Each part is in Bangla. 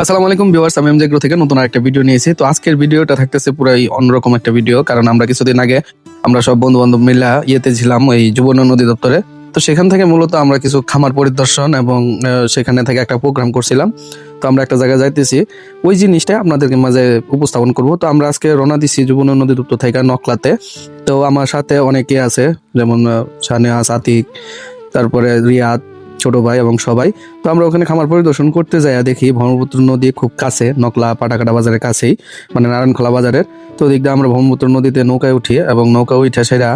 আসসালামু আলাইকুম ভিউয়ার্স আমি এমজেগ্রো থেকে নতুন একটা ভিডিও নিয়েছি। তো আজকের ভিডিওটা থাকতেছে পুরাই অন্যরকম একটা ভিডিও কারণ আমরা কিছুদিন আগে আমরা সব বন্ধু বান্ধব মিলা ইয়েতে ছিলাম যুবন নদী দপ্তরে। তো সেখান থেকে মূলত আমরা কিছু খামার পরিদর্শন এবং সেখানে থেকে একটা প্রোগ্রাম করছিলাম। তো আমরা একটা জায়গায় যাইতেছি ওই জিনিসটা আপনাদেরকে মাঝে উপস্থাপন করব। তো আমরা আজকে রওনা দিছি যুবন নদী দপ্তর থেকে নকলাতে। তো আমার সাথে অনেকে আছে যেমন আহ, সানেহা সাতিক তারপরে রিয়াদ ছোট ভাই এবং সবাই। তো আমরা ওখানে খামার পরিদর্শন করতে যাই দেখি ব্রহ্মপুত্র নদী খুব কাছে, নকলা পাটাকাটা বাজারের কাছেই মানে নারায়ণখোলা বাজারের। তো ওদিক দিয়ে আমরা ব্রহ্মপুত্র নদীতে নৌকায় উঠি এবং নৌকা উঠে সেরা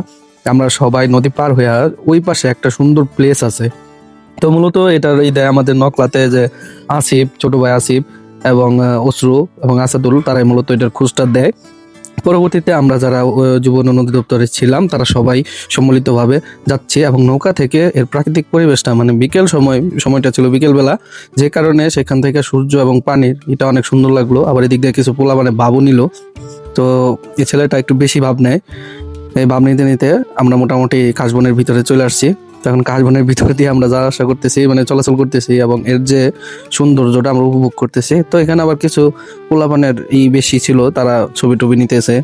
আমরা সবাই নদী পার হয়ে ওই পাশে একটা সুন্দর প্লেস আছে। তো মূলত এটার এই দেয় আমাদের নকলাতে যে আসিফ, ছোট ভাই আসিফ এবং অশ্রু এবং আসাদুল, তারাই মূলত এটার খোঁজটা দেয়। পরবর্তীতে আমরা যারা আহ, যুব নদী দপ্তরে ছিলাম তারা সবাই সম্মিলিতভাবে যাচ্ছি এবং নৌকা থেকে এর প্রাকৃতিক পরিবেশটা মানে বিকেল সময় সময়টা ছিল বিকেলবেলা যে কারণে সেখান থেকে সূর্য এবং পানির এটা অনেক সুন্দর লাগল। আবার এদিক দিয়ে কিছু পোলা মানে ভাবও নিল। তো এই ছেলেটা একটু বেশি ভাব নেয়। এই ভাব নিতে নিতে আমরা মোটামুটি কাশবনের ভিতরে চলে আসছি। তখন কাশবনের ভিতরে দিয়ে আমরা যাওয়া আসা করতেছি মানে চলাচল করতেছি এবং এর যে সৌন্দর্যটা আমরা উপভোগ করতেছি। তো এখানে আবার কিছু পোলাপানের ই বেশি ছিল, তারা ছবি টবি নিতেছে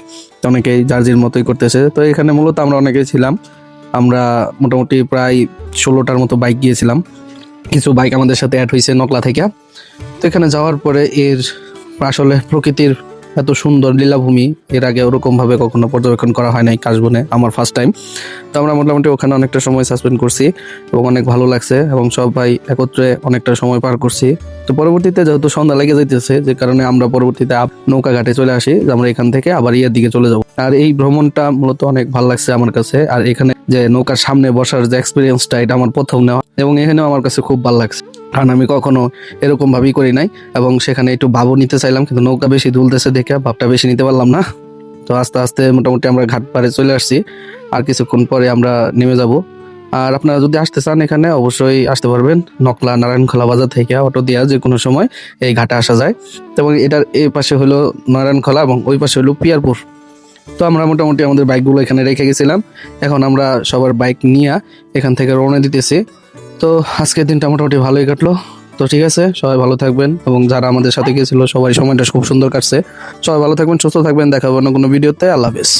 অনেকেই জার্জির মতোই করতেছে। তো এখানে মূলত আমরা অনেকেই ছিলাম। আমরা মোটামুটি প্রায় ষোলোটার মতো বাইক গিয়েছিলাম। কিছু বাইক আমাদের সাথে অ্যাড হয়েছে নকলা থেকে। তো এখানে যাওয়ার পরে এর আসলে প্রকৃতির এত সুন্দর লীলাভূমি। এর আগে ওরকম ভাবে কখনো পর্যবেক্ষণ করা হয় নাই কাশবনে, আমার ফার্স্ট টাইম তো আমরা মোটামুটি ওখানে অনেকটা সময় সাসপেন্ড করছি এবং অনেক ভালো লাগছে এবং সবাই একত্রে অনেকটা সময় পার করছি। তো পরবর্তীতে যেহেতু সন্ধ্যা লেগে যাইতেছে, যে কারণে আমরা পরবর্তীতে নৌকা ঘাটে চলে আসি, যে আমরা এখান থেকে আবার ইয়ার দিকে চলে যাব। আর এই ভ্রমণটা মূলত অনেক ভালো লাগছে আমার কাছে। আর এখানে যে নৌকার সামনে বসার যে এক্সপিরিয়েন্সটা এটা আমার প্রথম নেওয়া এবং এখানেও আমার কাছে খুব ভালো লাগছে। কারণ আমি কখনো এরকম ভাবেই করি নাই। এবং সেখানে একটু ভাবও নিতে চাইলাম, কিন্তু নৌকা বেশি দুলতেছে দেখে ভাবটা বেশি নিতে পারলাম না। তো আস্তে আস্তে মোটামুটি আমরা ঘাট পাড়ে চলে আসছি। আর কিছুক্ষণ পরে আমরা নেমে যাব। আর আপনারা যদি আসতে চান এখানে, অবশ্যই আসতে পারবেন। নকলা নারায়ণখোলা বাজার থেকে অটো দিয়া যে কোনো সময় এই ঘাটে আসা যায়। এবং এটার এই পাশে হলো নারায়ণখোলা এবং ওই পাশে হলো পিয়ারপুর। তো আমরা মোটামুটি আমাদের বাইকগুলো এখানে রেখে গেছিলাম। এখন আমরা সবার বাইক নিয়ে এখান থেকে রওনা দিতেছি। তো আজকের দিনটা মোটামুটি ভালোই কাটলো। তো ঠিক আছে, সবাই ভালো থাকবেন এবং যারা আমাদের সাথে গিয়েছিল সবাই সময়টা খুব সুন্দর কাটছে। সবাই ভালো থাকবেন, সুস্থ থাকবেন, দেখাবো না কোনো ভিডিওতে। আল্লাহ হাফেজ।